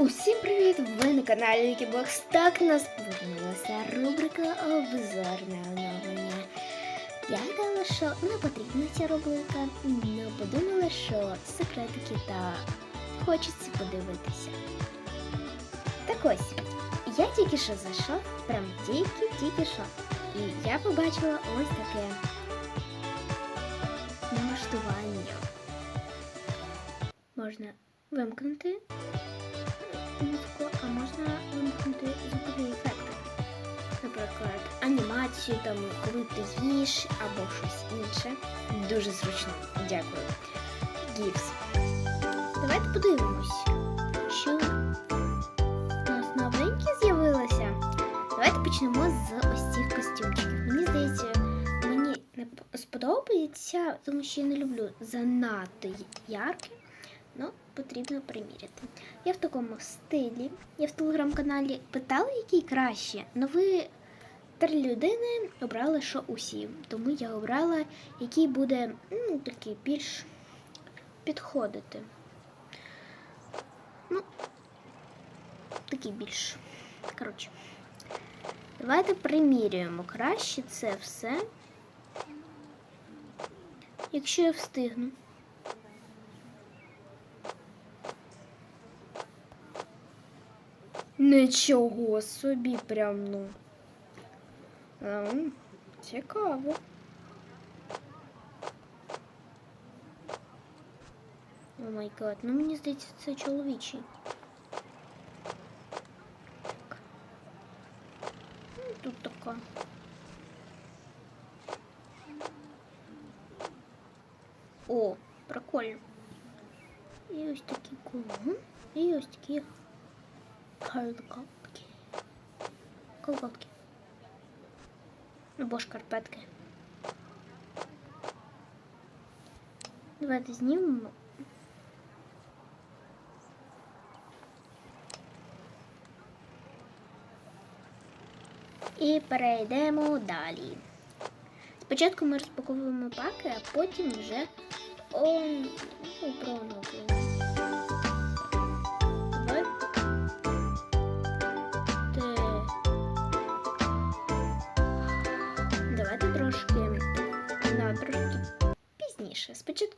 Усім привіт! Ви на каналі Вікібокс. Так нас повернулася рубрика Обзорне оновлення. Я гадала, що не потрібна ця рубрика, але подумала, що секретики та хочеться подивитися. Так ось, я тільки що зайшов, прям тільки-тільки що. І я побачила ось таке налаштування. Можна вимкнути можна вимкнути звукові ефекти. Наприклад, анімацію, там, коли ти їш або щось інше. Дуже зручно. Дякую. Гіпс. Давайте подивимось, що у нас новеньке з'явилося. Давайте почнемо з ось цих костюмчиків. Мені здається, мені не сподобається, тому що я не люблю занадто ярке. Ну, потрібно приміряти. Я в такому стилі. Я в телеграм-каналі питала, який краще. але ви три людини обрали, що усі. Тому я обрала, який буде ну, такий більш підходити. Ну, такий більш. Коротше. Давайте примірюємо краще це все. Якщо я встигну. Нічого собі прям, ну. Ем, цікаво. О май гад, ну мені здається, це чоловічий. Так. Ну, тут така. О, прикольно. І ось такі кулон. І ось такі колготки. Колготки. Або шкарпетки. Давайте знімемо. І перейдемо далі. Спочатку ми розпаковуємо паки, а потім вже о, ну, про оновлення.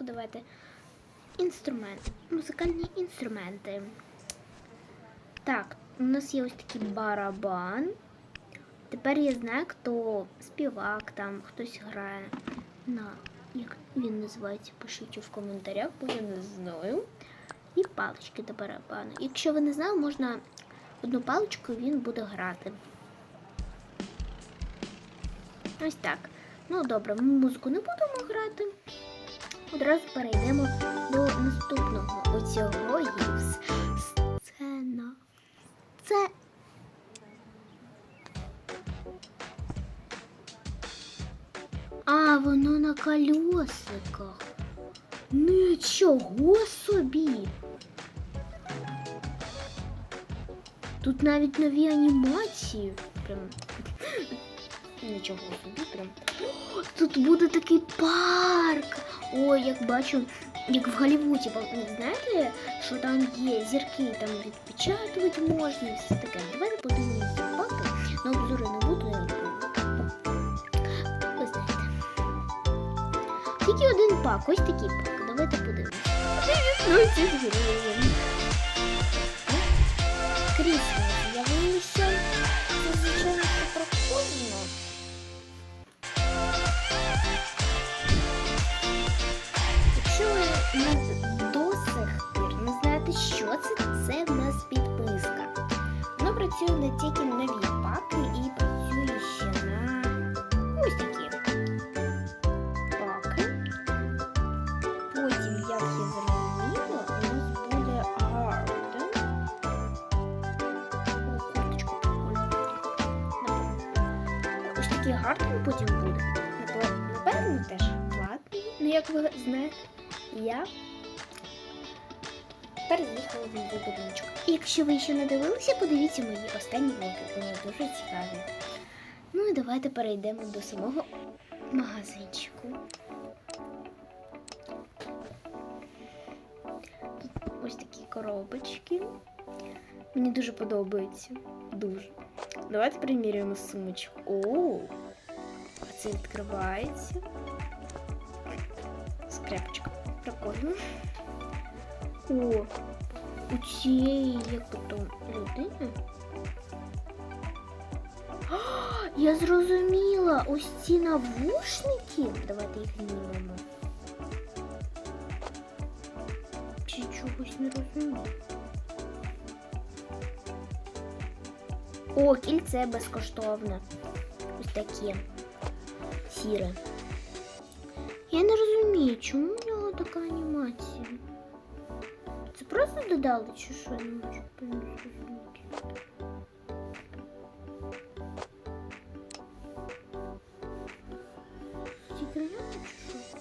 Спочатку давайте інструмент, музикальні інструменти. Так, у нас є ось такий барабан. Тепер я знаю, хто співак, там хтось грає на як він називається, пишіть в коментарях, бо я не знаю. І палички до барабану. Якщо ви не знали, можна одну паличку він буде грати. Ось так. Ну добре, ми музику не будемо грати. Одразу перейдемо до наступного оцього гіпс. Сцена. Це. А, воно на колесиках. Нічого собі. Тут навіть нові анімації. Прям нічого собі прям. Тут буде такий парк. Ой, як бачу, як в Голлівуді, бо, ну, знаєте, що там є зірки, там відпечатувати можна і все таке. Давайте подивимося фото. На обзори не буду, я буду. Ви знаєте. Тільки один пак, ось такий пак. Давайте подивимося. 19 гривень. Крісло Воно працює не тільки нові паки і працює ще на ось такі паки. Потім, як я зрозуміла, у нас буде гарден. Курточку. Ось такий гарден потім буде. Напе- Напевно, теж платний. Ну, як ви знаєте, я переїхала в новий будиночок. Якщо ви ще не дивилися, подивіться мої останні влоги. Вони дуже цікаві. Ну і давайте перейдемо до самого магазинчику. Ось такі коробочки. Мені дуже подобається. Дуже. Давайте приміряємо сумочку. О, а це відкривається. Скрепочка. Прикольно. О, у цієї як потім людини. А, Я зрозуміла, ось ці навушники. Давайте їх знімемо. Чи чогось не розумію. О, кільце безкоштовне. Ось таке. Сіре. Я не розумію, чому в нього така анімація. Це просто додали, чи що я не можу зрозуміти.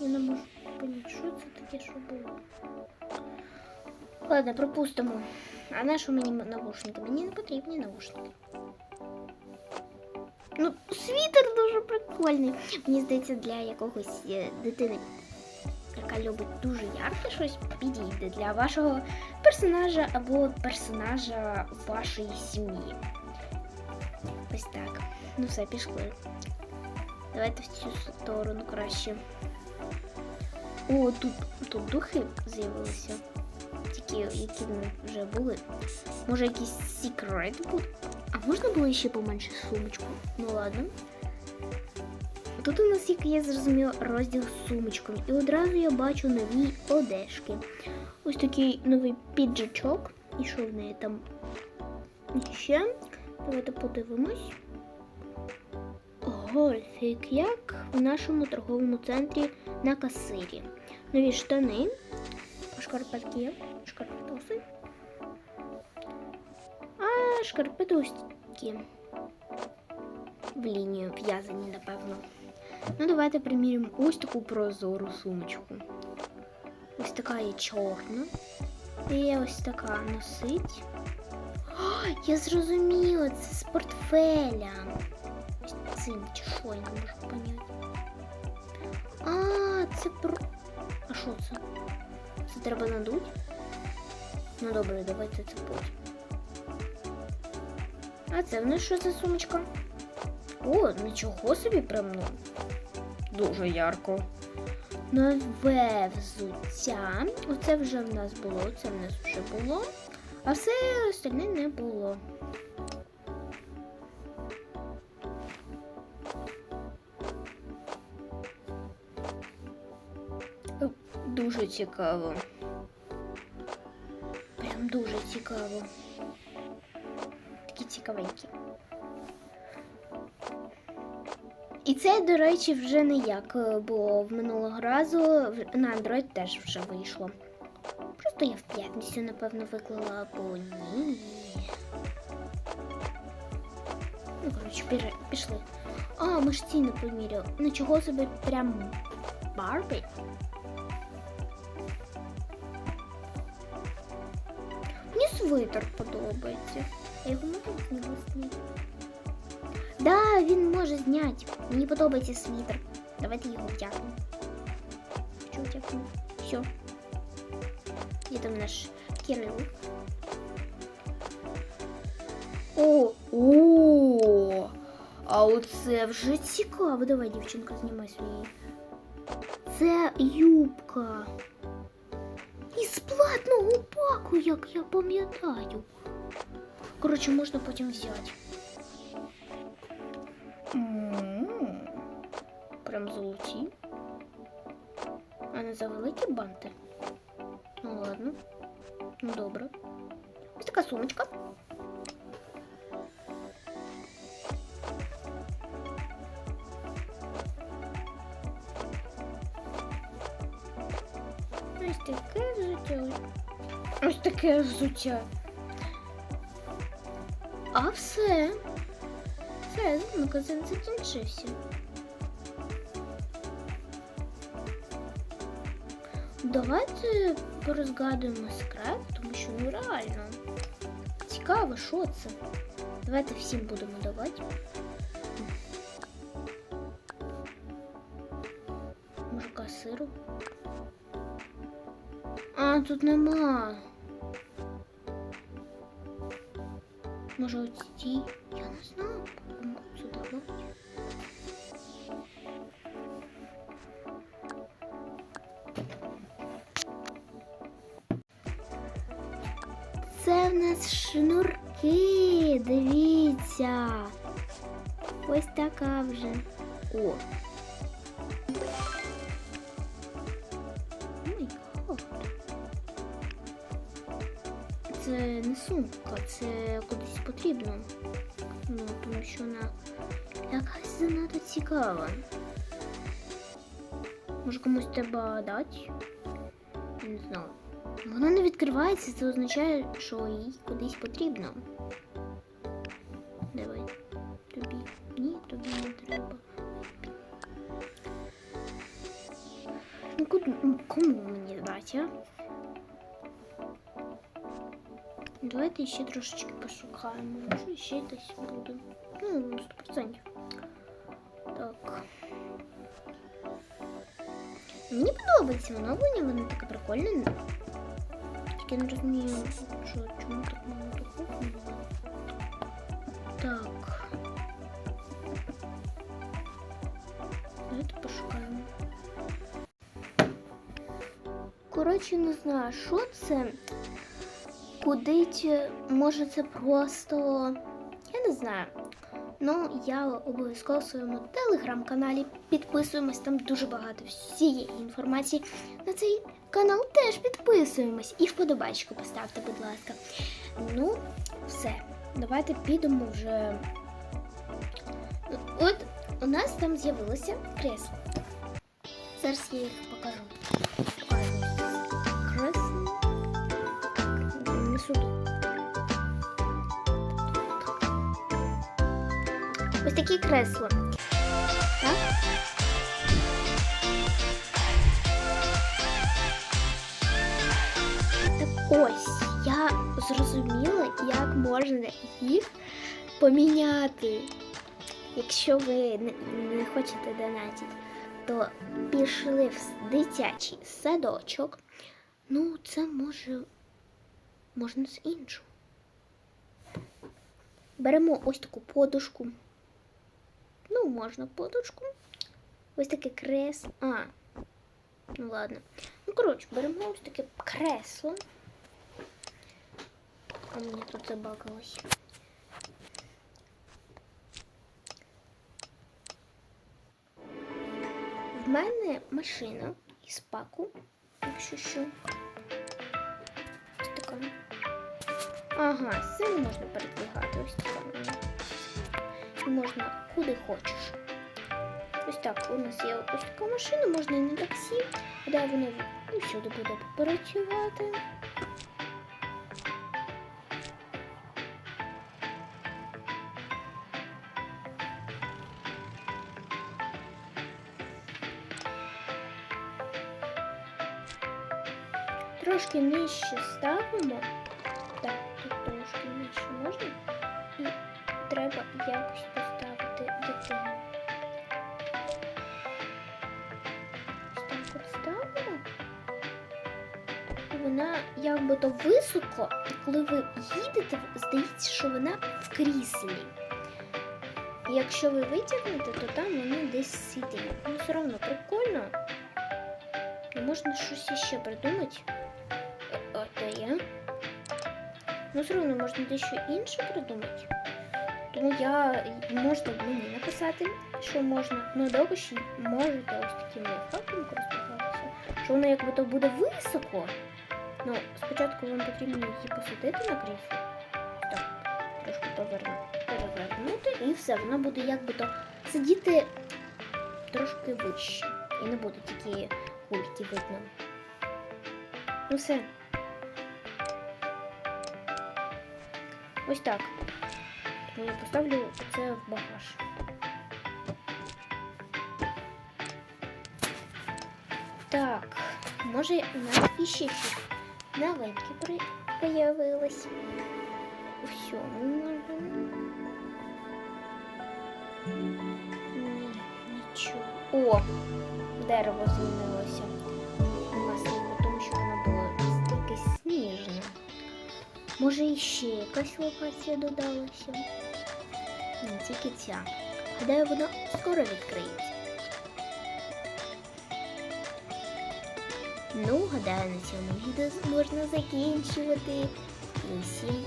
Я не можу поняти, що це таке, що було. Ладно, пропустимо. А на що мені навушники? Мені не потрібні навушники. Ну, світер дуже прикольний. Мені здається, для якогось е, дитини, любить дуже ярке щось, підійде для вашого персонажа або персонажа вашої сім'ї. Ось так. Ну все, пішли. Давайте в цю сторону краще. О, тут, тут духи з'явилися. Тільки які них вже були. Може якийсь секрет буде? А можна було ще поменше сумочку? Ну ладно. Тут у нас, як я зрозуміла, розділ з сумочками. І одразу я бачу нові одежки. Ось такий новий піджачок. І що в неї там ще? Давайте подивимось. Гольфік, як в нашому торговому центрі на касирі. Нові штани, шкарпетки, шкарпетоси. А такі. В лінію в'язані, напевно. Ну, давайте приміримо ось таку прозору сумочку. Ось така є чорна. І ось така носить. О, я зрозуміла, це з портфеля. Цим чи що, я не можу поняти. А, це про. А що це? Це треба надуть? Ну добре, давайте це потім. А це в нас що за сумочка? О, нічого собі прям ну. Дуже ярко. Нове взуття. Оце вже в нас було, це в нас вже було. А все остальне не було. Дуже цікаво. Прям дуже цікаво. Такі цікавенькі. Це, до речі, вже не як е, було в минулого разу. На Android теж вже вийшло. Просто я в п'ятницю, напевно, виклала, бо ні. Ну, коротше, пішли. А, ми ж ці не поміряли. Ну чого собі прям Барбі? Мені свитер подобається. А його нього зняти? Да, він може зняти. Мені подобається світер. Давайте його втягнемо. Що втягнемо? Все. Де там наш Кирил? О, о, а оце вже цікаво. Давай, дівчинка, знімай свої. Це юбка. Із платного паку, як я пам'ятаю. Коротше, можна потім взяти. М, Прям золоті. А не за великі банти? Ну ладно. Ну добре. Ось така сумочка. Ось таке взуття. Ось таке взуття. А все. Все, магазин закінчився. Давайте порозгадуємо секрет, тому що ну реально. Цікаво, що це. Давайте всім будемо давати. Мужика сиру. А, тут нема. Може оці? Я не знаю. Сюди ловить. Це в нас шнурки. Дивіться. Ось така вже. О. сумка, це кудись потрібно. Ну, тому що вона якась занадто цікава. Може комусь треба дати? Не знаю. Вона не відкривається, це означає, що їй кудись потрібно. Давай. Тобі. Ні, тобі не треба. Ну, кому мені дати, а? Давайте ще трошечки пошукаємо. Може ще десь буде. Ну, на 100%. Так. Мені подобається оновлення, воно таке прикольне. Тільки я не розумію, що чому так мало духовку було. Так. Давайте пошукаємо. Коротше, не знаю, що це. Кудить, може це просто. Я не знаю. Ну, я обов'язково в своєму телеграм-каналі підписуємось, там дуже багато всієї інформації. На цей канал теж підписуємось. І вподобайку поставте, будь ласка. Ну, все. Давайте підемо вже. От у нас там з'явилося кресло. Зараз я їх. Покажу. Ось такі кресла. Так? Так ось, я зрозуміла, як можна їх поміняти. Якщо ви не, хочете донатити, то пішли в дитячий садочок. Ну, це може можна з іншого. Беремо ось таку подушку. Ну, можна подушку. Ось таке кресло. А, ну ладно. Ну, коротше, беремо ось таке кресло. А мені тут забагалось. В мене машина із паку, якщо що. Ось така. Ага, це не можна передвигати. Ось така. вона. І можна куди хочеш. Ось так, у нас є ось така машина, можна і на таксі, де воно усюди буде працювати. Трошки нижче ставимо. Так, тут трошки нижче можна. І треба якось поставити дитину. Так ставимо. І вона якби то високо, і коли ви їдете, здається, що вона в кріслі. І якщо ви витягнете, то там вона десь сидить. Ну, все одно прикольно. І можна щось іще придумати. Е, А то я. Ну, все одно можна дещо інше придумати. Тому я можна мені написати, що можна. Ну, добре, що можете ось таким лайфхаком користуватися. Що воно якби то буде високо. Ну, спочатку вам потрібно її посадити на крісло. Так, трошки перевернути, і все, вона буде якби то сидіти трошки вище. І не буде такі кульки видно. Ну все. Ось так. Тому я поставлю це в багаж. Так, може у нас іще щось новеньке при... появилось. У всьому може. Ні, нічого. О, дерево змінилося. Нема снігу, тому що воно було якесь сніжне. Може, іще якась локація додалася? Ні, тільки ця. Гадаю, вона скоро відкриється. Ну, гадаю, на цьому відео можна закінчувати. І всім!